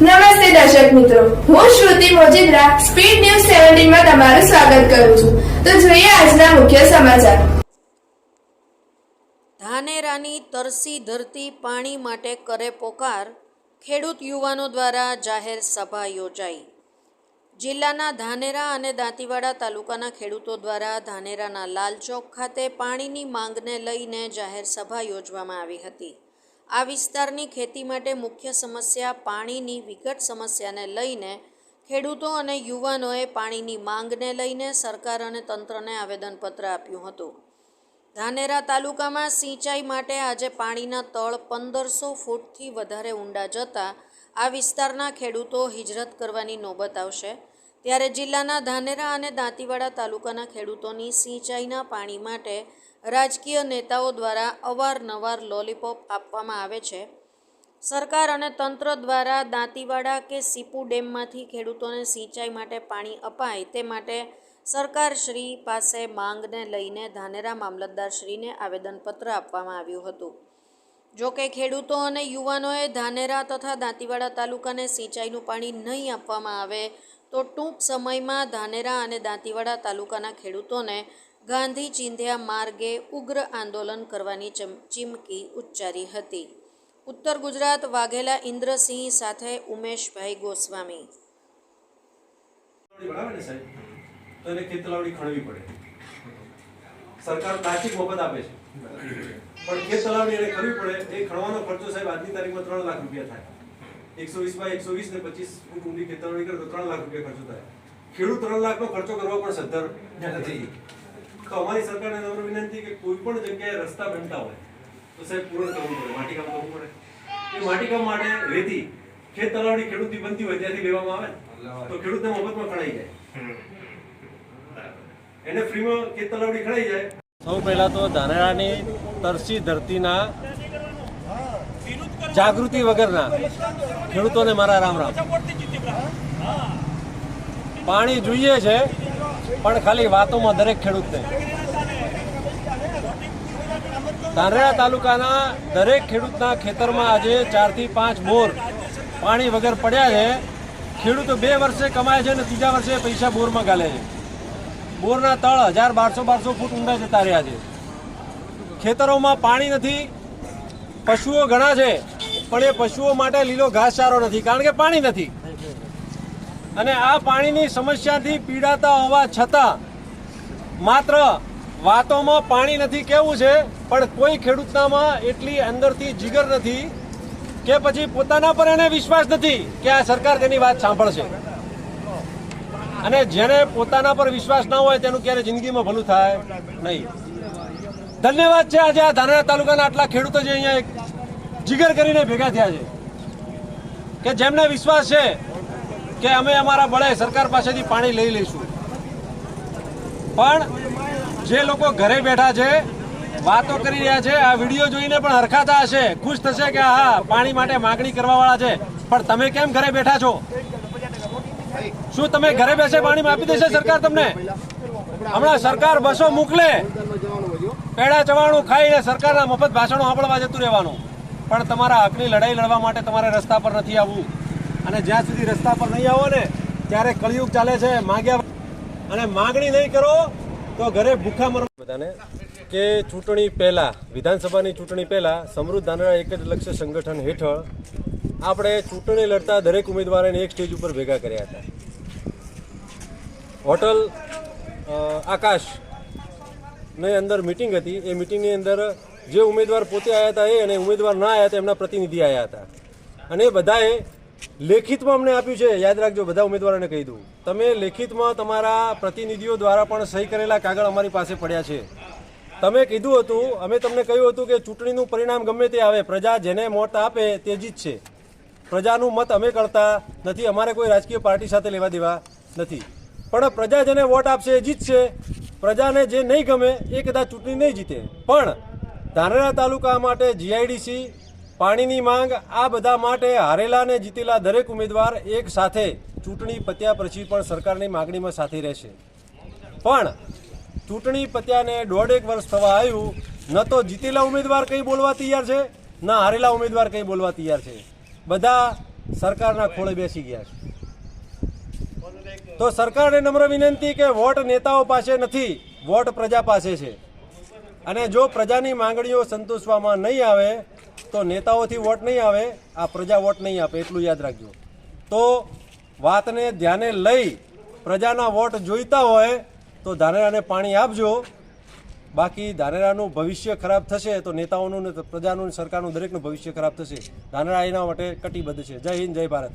નમસ્તે દર્શક મિત્રો. હું શ્રુતિ મોજીદ્રા, સ્પીડ ન્યૂઝ સેવન્ટીનમાં તમારું સ્વાગત કરું છું. તો જોઈએ આજના મુખ્ય સમાચાર. ધાનેરાની તરસી ધરતી પાણી માટે કરે પોકાર ખેડૂત યુવાનો દ્વારા જાહેર સભા યોજાઈ. જિલ્લાના ધાનેરા અને દાંતીવાડા તાલુકાના ખેડૂતો દ્વારા ધાનેરાના લાલચોક ખાતે પાણીની માંગને લઈને જાહેર સભા યોજવામાં આવી હતી. આ વિસ્તારની ખેતી માટે મુખ્ય સમસ્યા પાણીની વિકટ સમસ્યાને લઈને ખેડૂતો અને યુવાનોએ પાણીની માંગને લઈને સરકાર અને તંત્રને આવેદનપત્ર આપ્યું હતું. ધાનેરા તાલુકામાં સિંચાઈ માટે આજે પાણીના તળ પંદરસો ફૂટથી વધારે ઊંડા જતા આ વિસ્તારના ખેડૂતો હિજરત કરવાની નોબત આવશે. ત્યારે જિલ્લાના ધાનેરા અને દાંતીવાડા તાલુકાના ખેડૂતોની સિંચાઈના પાણી માટે રાજકીય નેતાઓ દ્વારા અવારનવાર લોલીપોપ આપવામાં આવે છે. સરકાર અને તંત્ર દ્વારા દાંતીવાડા કે સીપુ ડેમમાંથી ખેડૂતોને સિંચાઈ માટે પાણી અપાય તે માટે સરકારશ્રી પાસે માંગને લઈને ધાનેરા મામલતદારશ્રીને આવેદનપત્ર આપવામાં આવ્યું હતું. જો કે ખેડૂતો અને યુવાનોએ ધાનેરા તથા દાંતીવાડા તાલુકાને સિંચાઈનું પાણી નહીં આપવામાં આવે તો ટૂંક સમયમાં ધાનેરા અને દાંતીવાડા તાલુકાના ખેડૂતોને ગાંધી ચિંધ્યા માર્ગે ઉગ્ર આંદોલન કરવાની ચમ- ચીમકી ઉચ્ચારી હતી. ઉત્તર ગુજરાત વાઘેલા ઇન્દ્રસિંહ સાથે ઉમેશભાઈ ગોસ્વામી. સરકાર પ્લાસ્ટિક મફત આપે છે. પણ ખેત તલાવડી એને કરવી પડે. એ ખણવાનો ખર્ચો સાહેબ આજની તારીખમાં ત્રણ લાખ રૂપિયા થાય. એકસો વીસ બાય એકસો વીસ ને પચીસ ફૂટ ઊંડી ખેત તલાવડી કરે તો ત્રણ લાખ રૂપિયા ખર્ચો થાય. ખેડૂત ત્રણ લાખનો ખર્ચો કરવા પણ સદ્ધર નથી. તો અમારી સરકારને નમ્ર વિનંતી કે કોઈ પણ જગ્યાએ રસ્તા બનતા હોય, તો સાહેબ પૂર્ણ કરવું પડે માટીકામ કરવું પડે. એ માટીકામ માટે રેતી ખેત તલાવડી ખેડૂતની બનતી હોય ત્યાંથી લેવામાં આવે તો ખેડૂતને મફતમાં ખણાઈ જાય. એને ફ્રીમાં ખેત તલાવડી ખણાઈ જાય. સૌ પહેલા તો ધાનેરાની તરસી ધરતીના જાગૃતિ વગરના ખેડૂતોને મારા રામ રામ. પાણી જોઈએ છે, પણ ખાલી વાતોમાં દરેક ખેડૂતને. ધાનેરા તાલુકાના દરેક ખેડૂતના ખેતરમાં આજે ચારથી પાંચ બોર પાણી વગર પડ્યા છે. ખેડૂતો બે વર્ષે કમાય છે અને ત્રીજા વર્ષે પૈસા બોરમાં ગાલે છે. બોરના તળ હજાર બારસો બારસો ફૂટ ઊંડા જતા રહ્યા છે. ખેતરોમાં પાણી નથી. પશુઓ ઘણા છે. પણ એ પશુઓ માટે લીલો ઘાસચારો નથી, કારણ કે પાણી નથી. અને આ પાણીની સમસ્યાથી પીડાતા હોવા છતાં માત્ર વાતોમાં પાણી નથી કેવું છે, પણ કોઈ ખેડૂતનામાં એટલી અંદરથી જીગર નથી કે પછી પોતાના પર એને વિશ્વાસ નથી કે આ સરકાર તેની વાત સાંભળશે. અને જેને પોતાના પર વિશ્વાસ ના હોય તેનું ક્યારે જિંદગીમાં ભલું થાય નહીં. ધન્યવાદ છે આજે આ ધાનેરા તાલુકાના આટલા ખેડૂતો જે અહીંયા જીગર કરીને ભેગા થયા છે. કે જેમને વિશ્વાસ છે કે અમે અમારા બળે સરકાર પાસેથી પાણી લઈ લઈશું. પણ જે લોકો ઘરે બેઠા છે, વાતો કરી રહ્યા છે, આ વીડિયો જોઈને પણ હરખાતા હશે, ખુશ થશે કે હા પાણી માટે માગણી કરવા વાળા છે. પણ તમે કેમ ઘરે બેઠા છો? શું તમે ઘરે બેસે પાણી આપી દેશે સરકાર તમને? હમણાં સરકાર બસો મોકલે. પેડા ચવાણું ખાઈને સરકારના મફત ભાષણો સાંભળવા જતું રહેવાનું. પણ તમારા હકની લડાઈ લડવા માટે તમારે રસ્તા પર નથી આવવું. અને જ્યાં સુધી રસ્તા પર નહીં આવો ને, ત્યારે કળિયુગ ચાલે છે, માગ્યા અને માગણી નહીં કરો, તો ઘરે ભૂખા મરો. બધાને કે ચૂંટણી પહેલાં, વિધાનસભાની ચૂંટણી પહેલાં, સમૃદ્ધ ધાનેરા એક જ લક્ષ્ય સંગઠન હેઠળ આપણે ચૂંટણી લડતા દરેક ઉમેદવારોને એક સ્ટેજ ઉપર ભેગા કર્યા હતા. હોટલ આકાશ ની અંદર મિટિંગ હતી. એ મિટિંગની અંદર જે ઉમેદવાર પોતે આવ્યા હતા એ અને ઉમેદવાર ના આવ્યા હતા, એમના પ્રતિનિધિ આવ્યા હતા. અને એ બધાએ લેખિતમાં અમને આપ્યું છે, યાદ રાખજો, બધા ઉમેદવારોને કહી દઉં. તમે લેખિતમાં તમારા પ્રતિનિધિઓ દ્વારા પણ સહી કરેલા કાગળ અમારી પાસે પડ્યા છે. તમે કીધું હતું, અમે તમને કહ્યું હતું કે ચૂંટણીનું પરિણામ ગમે તે આવે, પ્રજા જેને મત આપે તે જીત છે. પ્રજાનું મત અમે કરતા નથી, અમારે કોઈ રાજકીય પાર્ટી સાથે લેવા દેવા નથી. પણ પ્રજા જેને વોટ આપશે એ જીતશે પ્રજાને જે નહીં ગમે એ કદાચ ચૂંટણી નહીં જીતે. પણ ધાનેરા તાલુકા માટે જીઆઈડીસી પાણીની માંગ, આ બધા માટે હારેલા અને જીતેલા દરેક ઉમેદવાર એક સાથે ચૂંટણી પત્યા પછી પણ સરકારની માગણીમાં સાથે રહેશે. પણ ચૂંટણી પત્યાને દોઢેક વર્ષ થવા આવ્યું, ન તો જીતેલા ઉમેદવાર કંઈ બોલવા તૈયાર છે, ન હારેલા ઉમેદવાર કંઈ બોલવા તૈયાર છે. બધા સરકારના ખોળે બેસી ગયા છે. તો સરકારને નમ્ર વિનંતી કે વોટ નેતાઓ પાસે નથી, વોટ પ્રજા પાસે છે. અને જો પ્રજાની માંગણીઓ સંતોષવામાં નહીં આવે, તો નેતાઓથી વોટ નહીં આવે, આ પ્રજા વોટ નહીં આપે, એટલું યાદ રાખજો. તો વાતને ધ્યાને લઈ પ્રજાના વોટ જોઈતા હોય, તો ધાનેરાને પાણી આપજો. બાકી ધાનેરાનું ભવિષ્ય ખરાબ થશે, તો નેતાઓનું પ્રજાનું સરકારનું દરેકનું ભવિષ્ય ખરાબ થશે. ધાનેરા એના માટે કટિબદ્ધ છે. જય હિન્દ, જય ભારત.